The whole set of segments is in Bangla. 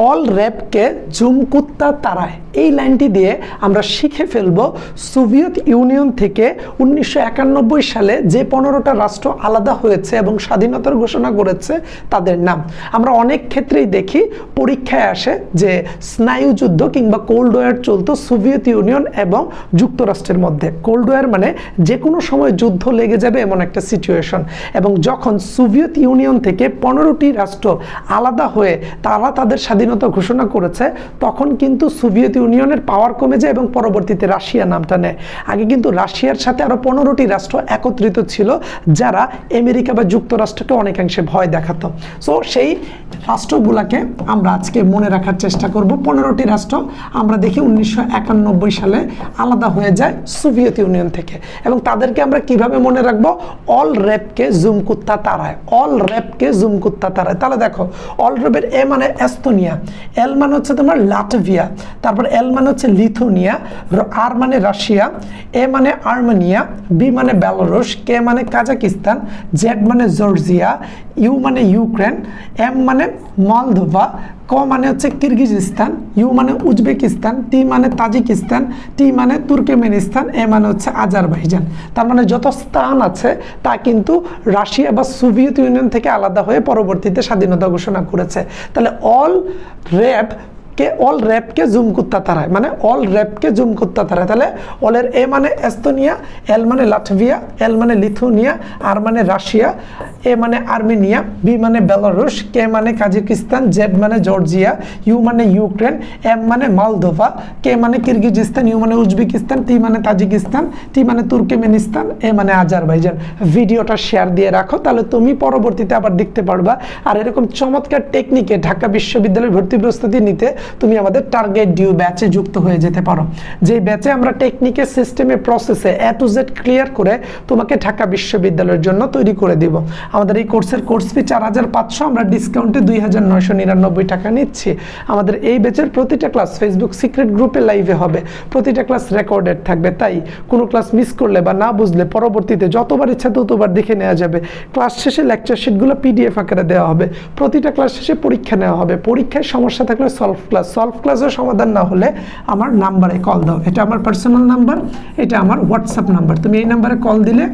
অল র্যাপকে জুমকুত্তা তারায় এই লাইনটি দিয়ে আমরা শিখে ফেলব সোভিয়েত ইউনিয়ন থেকে উনিশশো একানব্বই সালে যে পনেরোটা রাষ্ট্র আলাদা হয়েছে এবং স্বাধীনতার ঘোষণা করেছে তাদের নাম। আমরা অনেক ক্ষেত্রেই দেখি পরীক্ষায় আসে যে স্নায়ুযুদ্ধ কিংবা কোল্ড ওয়ার চলতো সোভিয়েত ইউনিয়ন এবং যুক্তরাষ্ট্রের মধ্যে। কোল্ড ওয়ার মানে যে কোনো সময় যুদ্ধ লেগে যাবে এমন একটা সিচুয়েশন এবং যখন সোভিয়েত ইউনিয়ন থেকে পনেরোটি রাষ্ট্র আলাদা হয়ে তারা তাদের স্বাধীনতা ঘোষণা করেছে, তখন কিন্তু সোভিয়েত ইউনিয়নের পাওয়ার কমে যায় এবং পরবর্তীতে রাশিয়া নামটা নেয়। আগে কিন্তু রাশিয়ার সাথে আরও পনেরোটি রাষ্ট্র একত্রিত ছিল, যারা আমেরিকা বা যুক্তরাষ্ট্রকে অনেকাংশে ভয় দেখাতো। সো সেই রাষ্ট্রগুলাকে আমরা আজকে মনে রাখার চেষ্টা করব। পনেরোটি রাষ্ট্র আমরা দেখি উনিশশো একানব্বই সালে আলাদা হয়ে যায় সোভিয়েত ইউনিয়ন থেকে। এবং তাদেরকে আমরা কীভাবে মনে রাখব? অল র্যাপকে জুম কুত্তা তারায়। অল র্যাপকে জুম কুত্তা তারায়। তাহলে দেখো, অল র্যাপের এ মানে এস্তোনিয়া, এল মানে হচ্ছে তোমার লাটভিয়া, তারপর এল মানে হচ্ছে লিথুনিয়া আর মানে রাশিয়া, এ মানে আর্মেনিয়া, বি মানে বেলারুশ, কে মানে কাজাকিস্তান, জেড মানে জর্জিয়া, ইউ মানে ইউক্রেন, এম মানে মলদোভা, ক মানে হচ্ছে কিরগিজিস্তান, ইউ মানে উজবেকিস্তান, টি মানে তাজিকিস্তান, টি মানে তুর্কমেনিস্তান, এ মানে হচ্ছে আজারবাইজান। তার মানে যত স্থান আছে, তা কিন্তু রাশিয়া বা সোভিয়েত ইউনিয়ন থেকে আলাদা হয়ে পরবর্তীতে স্বাধীনতা ঘোষণা করেছে। তাহলে অল র্যাব কে, অল র্যাপকে জুম কুত্তা তারায় মানে অল র্যাপকে জুম কুত্তা তারায়। তাহলে অলের এ মানে এস্তোনিয়া, এল মানে লাটভিয়া, এল মানে লিথুনিয়া, আর মানে রাশিয়া এ মানে আর্মেনিয়া, বি মানে বেলারুশ, কে মানে কাজাকিস্তান, জেড মানে জর্জিয়া, ইউ মানে ইউক্রেন, এম মানে মালদোভা, কে মানে কিরগিজিস্তান, ইউ মানে উজবেকিস্তান, টি মানে তাজিকিস্তান, টি মানে তুর্কমেনিস্তান, এ মানে আজারবাইজান। ভিডিওটা শেয়ার দিয়ে রাখো, তাহলে তুমি পরবর্তীতে আবার দেখতে পারবা। আর এরকম চমৎকার টেকনিকে ঢাকা বিশ্ববিদ্যালয়ের ভর্তি প্রস্তুতি নিতে তুমি আমাদের টার্গেট ডিউ ব্যাচে যুক্ত হয়ে যেতে পারো। যে ব্যাচে আমরা টেকনিকে সিস্টেমে প্রসেসে এ টু জেড ক্লিয়ার করে তোমাকে ঢাকা বিশ্ববিদ্যালয়ের জন্য তৈরি করে দিব। আমাদের এই কোর্সের কোর্স ফি চার হাজার পাঁচশো, আমরা ডিসকাউন্টে দুই হাজার নয়শো নিরানব্বই টাকা নিচ্ছি। আমাদের এই ব্যাচের প্রতিটা ক্লাস ফেসবুক সিক্রেট গ্রুপে লাইভে হবে। প্রতিটা ক্লাস রেকর্ডেড থাকবে। তাই কোনো ক্লাস মিস করলে বা না বুঝলে পরবর্তীতে যতবার ইচ্ছা ততবার দেখে নেওয়া যাবে। ক্লাস শেষে লেকচার শিটগুলো পিডিএফ আকারে দেওয়া হবে। প্রতিটা ক্লাস শেষে পরীক্ষা নেওয়া হবে। পরীক্ষায় সমস্যা থাকলে সলভ ক্লাস সলভ ক্লাসের সমাধান না হলে আমার নাম্বারে কল দাও। এটা আমার পার্সোনাল নাম্বার এটা আমার হোয়াটসঅ্যাপ নাম্বার তুমি এই নাম্বারে কল দিলে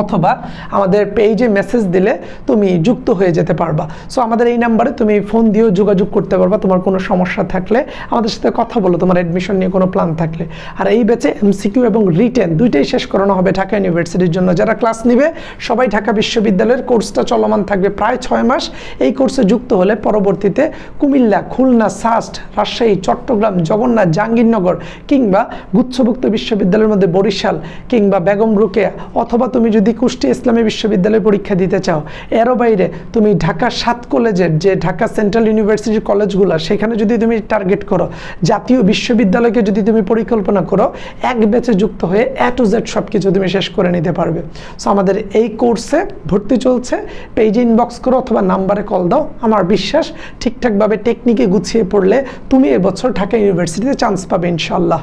অথবা আমাদের পেজে মেসেজ দিলে তুমি যুক্ত হয়ে যেতে পারবা। সো আমাদের এই নাম্বারে তুমি ফোন দিয়েও যোগাযোগ করতে পারবা, তোমার কোনো সমস্যা থাকলে। আমাদের সাথে কথা বলো, তোমার অ্যাডমিশন নিয়ে কোনো প্ল্যান থাকলে। আর এই ব্যাচে এমসিকিউ এবং রিটেন দুইটাই শেষ করানো হবে ঢাকা ইউনিভার্সিটির জন্য। যারা ক্লাস নেবে, সবাই ঢাকা বিশ্ববিদ্যালয়ের কোর্সটা চলমান থাকবে প্রায় ছয় মাস। এই কোর্সে যুক্ত হলে পরবর্তীতে কুমিল্লা, খুলনা সাস্ট রাজশাহী, চট্টগ্রাম, জগন্নাথ, জাহাঙ্গীরনগর কিংবা গুচ্ছভুক্ত বিশ্ববিদ্যালয়ের মধ্যে বরিশাল কিংবা বেগম রুকেয়া অথবা তুমি যদি কুষ্টিয়া ইসলামী বিশ্ববিদ্যালয়ে পরীক্ষা দিতে চাও, এরও বাইরে তুমি ঢাকা সাত কলেজের যে ঢাকা সেন্ট্রাল ইউনিভার্সিটির কলেজগুলো, সেখানে যদি তুমি টার্গেট করো, জাতীয় বিশ্ববিদ্যালয়কে যদি তুমি পরিকল্পনা করো, এক ব্যাচে যুক্ত হয়ে এ টু জেড সব কিছু তুমি শেষ করে নিতে পারবে। সো আমাদের এই কোর্সে ভর্তি চলছে। পেজে ইনবক্স করো অথবা নাম্বারে কল দাও। আমার বিশ্বাস, ঠিকঠাকভাবে টেকনিকে গুছিয়ে পড়লে তুমি এবছর ঢাকা ইউনিভার্সিটিতে চান্স পাবে ইনশাল্লাহ